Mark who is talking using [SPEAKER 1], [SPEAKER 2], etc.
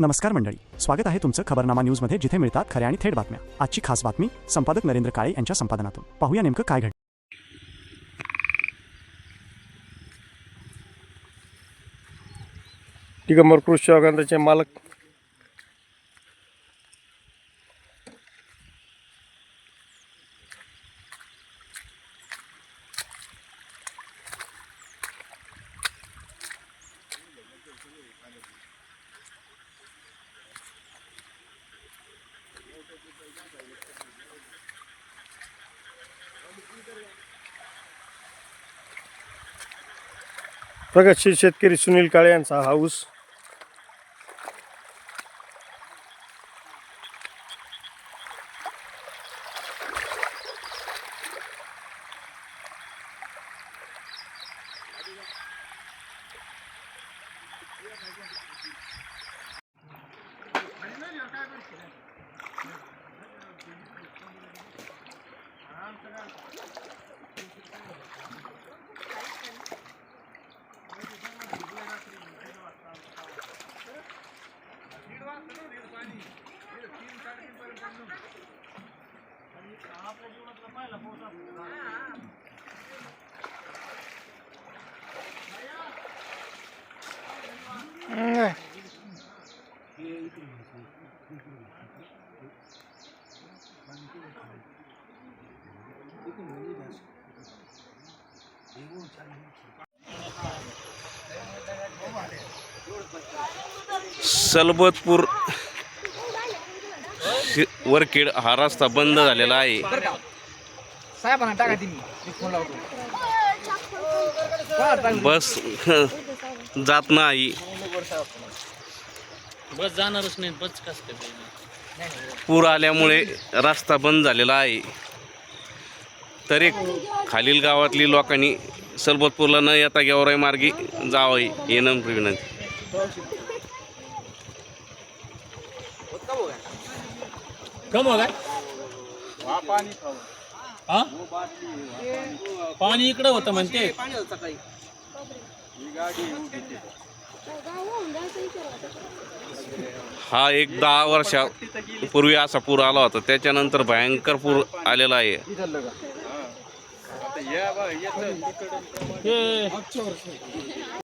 [SPEAKER 1] नमस्कार मंडळी. स्वागत आहे तुमचं खबरनामा न्यूजमध्ये जिथे मिळतात खऱ्या आणि थेट बातम्या. आजची खास बातमी संपादक नरेंद्र काळे यांच्या संपादनातून. पाहूया नेमकं काय घडलं.
[SPEAKER 2] दिगंबर कृषी सेवा मालक प्रगतशील शेतकरी सुनील काळे यांचा हाऊस
[SPEAKER 3] सलबतपूर वरखेड हा रस्ता बंद झालेला आहे.
[SPEAKER 4] साहेबांना टाका?
[SPEAKER 3] बस जात नाही.
[SPEAKER 5] बस जाणारच नाही बस कस?
[SPEAKER 3] पूर आल्यामुळे रस्ता बंद झालेला आहे. तरी खालील गावातली लोकांनी सलबतपूरला न येता गेवराई मार्गी जावं येणं विनंती.
[SPEAKER 5] कम हो हा पाणी इकडं होतं म्हणते.
[SPEAKER 3] हा एक दहा वर्षापूर्वी असा पूर आला होता. त्याच्यानंतर भयंकर पूर आलेला आहे.
[SPEAKER 5] हे.